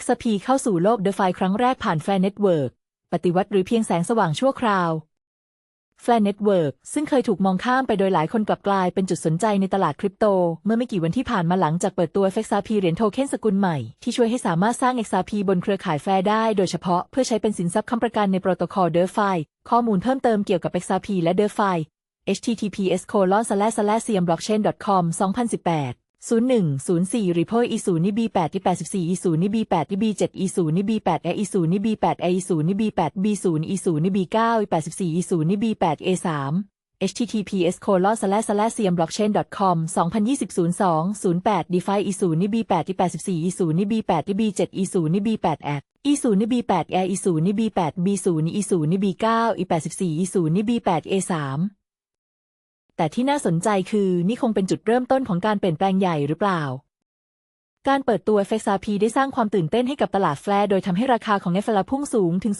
XP เข้าสู่โลก DeFi ครั้งแรกผ่าน Fair Network ปฏิวัติหรือเพียงแสงสว่างชั่วคราว Fair Network ซึ่งเคยถูกมองข้ามไปโดยหลายคนกลับกลายเป็นจุดสนใจในตลาดคริปโต เมื่อไม่กี่วันที่ผ่านมาหลังจากเปิดตัว XRP เหรียญโทเค็นสกุลใหม่ ที่ช่วยให้สามารถสร้าง XRP บนเครือข่ายแฟร์ได้โดยเฉพาะเพื่อใช้เป็นสินทรัพย์ค้ำประกันในโปรโตคอล DeFi ข้อมูลเพิ่มเติมเกี่ยวกับ XRP และ DeFi https colon slash slash cmblockchain.com 2018 0104 Ripple e 0 b 8 e 84 e 0 b 8 e b 7 e 0 b 8 e 0 b 8 e 0 b 8 b 0 e 0 b 9 e 84 e 0 b 8 a 3 https colon slash slash cmblockchain.com 2020 02 08 DeFi e 0 b 8 e 84 e 0 b 8 e b 7 e 0 b 8 at e 0 b 8 a e 0 b 8 b 0 e 0 b 9 e 84 e 0 b 8 a 3 แต่ที่น่าสนใจคือนี่คงเป็นจุดเริ่มต้นของการเปลี่ยนแปลงใหญ่หรือเปล่า การเปิดตัว FXRP ได้สร้างความตื่นเต้นให้กับตลาดแฟร์โดยทำให้ราคาของ FXRP พุ่งสูงถึง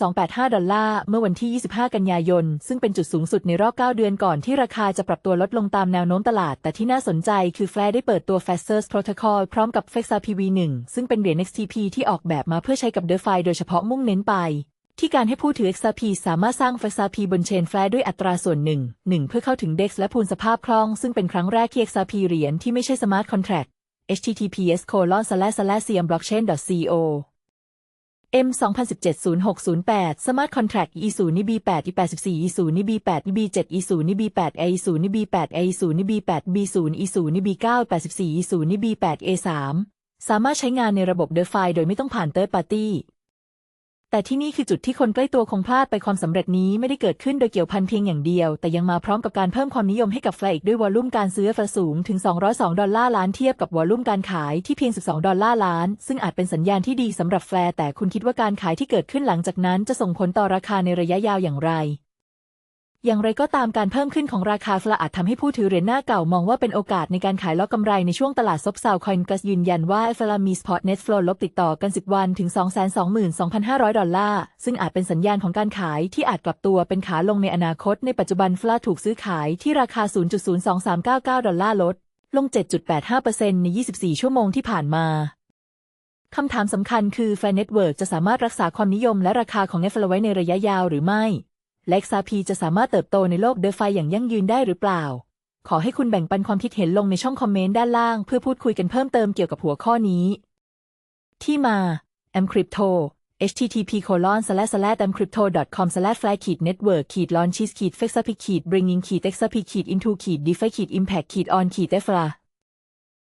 0.0285 ดอลลาร์ เมื่อวันที่ 25 กันยายน ซึ่งเป็นจุดสูงสุดในรอบ 9 เดือนก่อนที่ราคาจะปรับตัวลดลงตามแนวโน้มตลาด แต่ที่น่าสนใจคือแฟร์ได้เปิดตัว Fastest Protocol พร้อมกับ FXRP V1 ซึ่งเป็นเหรียญ XTP ที่ออกแบบมาเพื่อใช้กับ DeFi โดยเฉพาะมุ่งเน้นไป ที่การให้ผู้ถือ XRP สามารถสร้าง XRP บนเชนแฟร์ด้วยอัตราส่วนหนึ่งหนึ่งเพื่อเข้าถึง DEX และพูนสภาพคล่อง ซึ่งเป็นครั้งแรกที่ XRP เหรียญที่ไม่ใช่ Smart Contract https colon slash slash cmblockchain.co M 2017 0608 Smart Contract E 0 B 8 E 84 E 0 B 8 B 7 E 0 B 8 A 0 B 8 A 0 B 8 B 0 E 0 B 9 84 E 0 B 8 A 3สามารถใช้งานในระบบ DeFi โดยไม่ต้องผ่าน Third Party แต่ที่นี่คือจุดที่คนใกล้ตัวคงพลาดไปความสำเร็จนี้ไม่ได้เกิดขึ้นโดยเกี่ยวพันเพียงอย่างเดียว แต่ยังมาพร้อมกับการเพิ่มความนิยมให้กับแฟลอีกด้วยวอลลุ่มการซื้อแฟสูงถึง 202 ดอลลาร์ล้านเทียบกับวอลลุ่มการขายที่เพียง 12 ดอลลาร์ล้าน ซึ่งอาจเป็นสัญญาณที่ดีสำหรับแฟร์แต่คุณคิดว่าการขายที่เกิดขึ้นหลังจากนั้นจะส่งผลต่อราคาในระยะยาวอย่างไร อย่างไรก็ตามการเพิ่มขึ้นของราคาฟลาอาจทำให้ผู้ถือเหรียญหน้าเก่ามองว่าเป็นโอกาสในการขายล็อกกำไรในช่วงตลาดซบเซาคอยน์กัสยืนยันว่าฟลามีสปอตเน็ตฟลอลบติดต่อกัน 10 วันถึง 222,500 ดอลลาร์ ซึ่งอาจเป็นสัญญาณของการขายที่อาจกลับตัวเป็นขาลงในอนาคต ในปัจจุบันฟลาถูกซื้อขายที่ราคา 0.02399 ดอลลาร์ลด ลง 7.85%ใน 24 ชั่วโมงที่ผ่านมาคำถามสำคัญคือแฟร์เน็ตเวิร์กจะสามารถรักษาความนิยมและราคาของเอฟลไว้ในระยะยาวหรือไม่ และ XRP จะสามารถเติบโตในโลกเดฟายอย่างยั่งยืนได้หรือเปล่า ขอให้คุณแบ่งปันความคิดเห็นลงในช่องคอมเมนต์ด้านล่าง เพื่อพูดคุยกันเพิ่มเติมเกี่ยวกับหัวข้อนี้ ที่มา m crypto http colon slash slash mcrypto com slash flag ขีด network ขีด launches ขีด fexapic ขีด bringing ขีด xrp ขีด into ขีด defi ขีด impact ขีด on ขีด efra